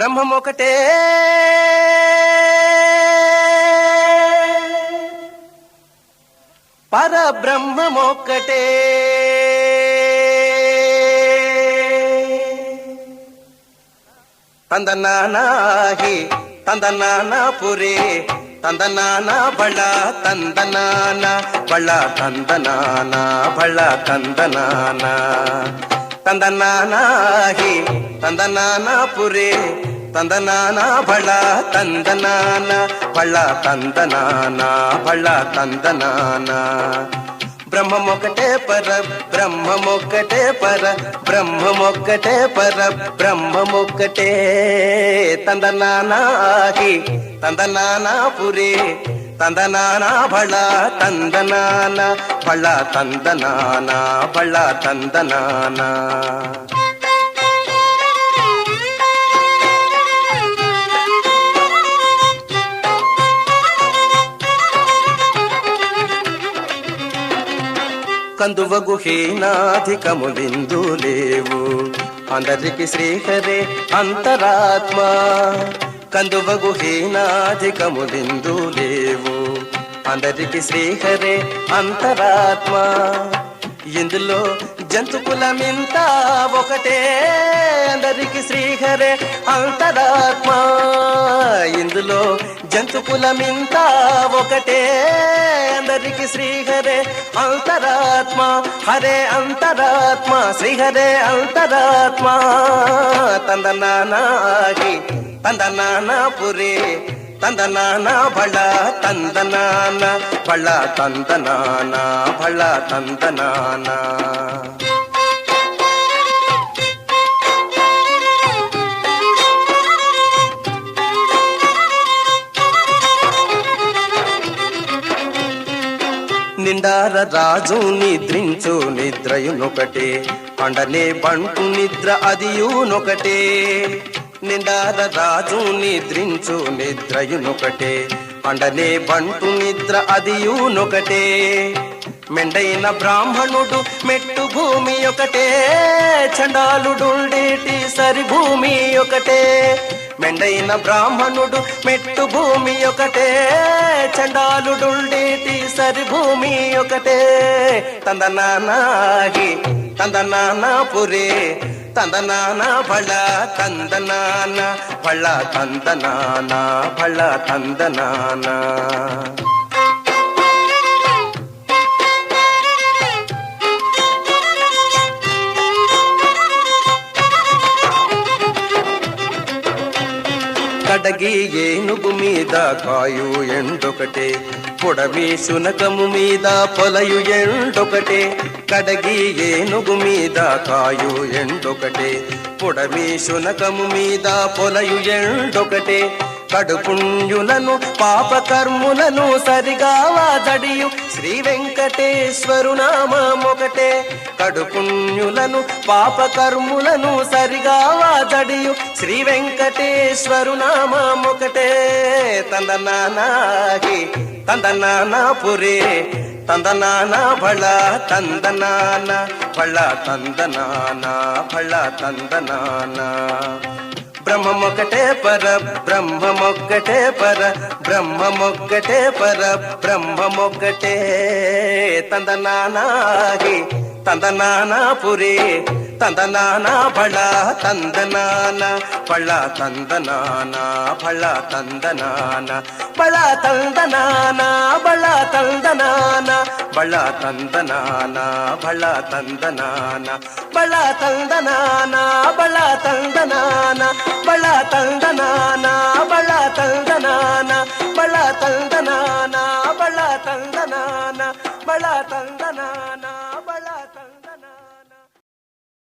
బ్రహ్మం ఒకటే పరబ్రహ్మమొక్కటే. తందనానాహి తందనానాపురే ತಂದನಾನ ಬಳ್ಳ ತಂದನಾನ ಬಳ್ಳ ತಂದನಾನ ಬಳ್ಳ ತಂದನಾನ ಬಳ ತಂದನಾನ ತಂದನಾನಾಹಿ ತಂದನಾನ ಪುರಿ ತಂದನಾನ ಬಳ ತಂದನಾನ ಬಳ ತಂದನಾನ ಬಳ ತಂದನಾನ బ్రహ్మమొక్కటే పర బ్రహ్మమొక్కటే పర బ్రహ్మమొక్కటే పర బ్రహ్మమొక్కటే తందనానాహి తందనానా తందనా ಬಳ తందనా ಬಳ తందనా ಬಳ తందనా కందువ గుహీనాధికము విందులేవు అందరికి శ్రీహరే అంతరాత్మా. కందువగు హీనాధికములిందు లేవు. అందరికి శ్రీహరే అంతరాత్మ. ఇందులో జంతుకులమింత ఒకటే. అందరికి శ్రీహరే అంతరాత్మ. ఇందులో జంతుకులమింత ఒకటే. అందరికి శ్రీహరే అంతరాత్మ. హరే అంతరాత్మ. శ్రీహరే అంతరాత్మ. తందనానాగి తందనాన పురి ತಂದನಾನ ಬಳ ತಂದನಾನ ಬಳ ತಂದನಾನ ಬಳ ತಂದನಾನ నిండార రాజు నిద్రించు నిద్రయునొకటే పండనే బంటు నిద్ర అదియునొకటే నిండార రాజు నిద్రించు నిద్రయునొకటే. పండనే బంటు నిద్ర అదియునొకటే మెండైన బ్రాహ్మణుడు మెట్టు భూమి ఒకటే. చండాలుడుండేటి సరి భూమి ఒకటే. మెండైన బ్రాహ్మణుడు మెట్టు భూమి ఒకటే. చండాలుడుండేటి సరి భూమి ఒకటే. తందనానాగి పురే ತಂದನಾನ ಫಳ ತಂದನಾನ ಫಳ ತಂದನಾನ ಫಳ ತಂದನಾನ తందనాన ఏనుగు మీద కాయు ఎండొకటే పొడవి శునకము మీద పొలయు ఎండొకటే కడగి ఏనుగు మీద కాయు ఎండొకటే పొడవి శునకము మీద పొలయు ఎండొకటే కడుపుణ్యులను పాపకర్ములను సరిగావా వాదడియు శ్రీ వెంకటేశ్వరు నామొకటే కడుపుణ్యులను పాపకర్ములను సరిగా జడియు శ్రీ వెంకటేశ్వరు నామొకటే తందనానాగి తందనానాపురే ತಂದನಾನ ಫಳ ತಂದನಾನ ಫಳ ತಂದನಾನ ಫಳ ತಂದನಾನ ಬ್ರಹ್ಮಮೊಕ್ಕಟೇ ಪರ ಬ್ರಹ್ಮಮೊಕ್ಕಟೇ ಪರ ಬ್ರಹ್ಮಮೊಕ್ಕಟೇ ಪರ ಬ್ರಹ್ಮಮೊಕ್ಕಟೇ ತಂದನಾನಾಗಿ ತಂದನಾನ ಪುರಿ పురి తందనాన బళ తందనాన బళ తందనాన బళ తందనాన బళ తందనాన బళ తందనాన బళ తందనాన బళ తందనాన బళ తందనాన బళ తందనాన బళ తందనాన బళ తందనాన బళ తందనాన బళ తందనాన బళ తంద